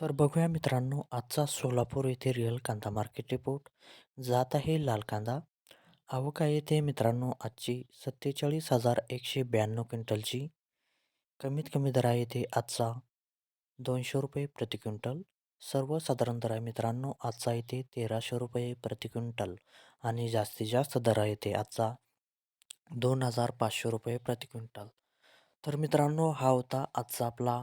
तर बघूया मित्रांनो आजचा सोलापूर येथे रिअल कांदा मार्केट रिपोर्ट जात आहे लाल कांदा. आवक येथे मित्रांनो आजची सत्तेचाळीस हजार एकशे ब्याण्णव क्विंटलची. कमीत कमी दर आहे आजचा दोनशे रुपये प्रति क्विंटल. सर्वसाधारण दर आहे मित्रांनो आजचा येथे तेराशे रुपये प्रति क्विंटल. आणि जास्तीत जास्त दर आहे आजचा दोन हजार पाचशे रुपये प्रति क्विंटल. तर मित्रांनो हा होता आजचा आपला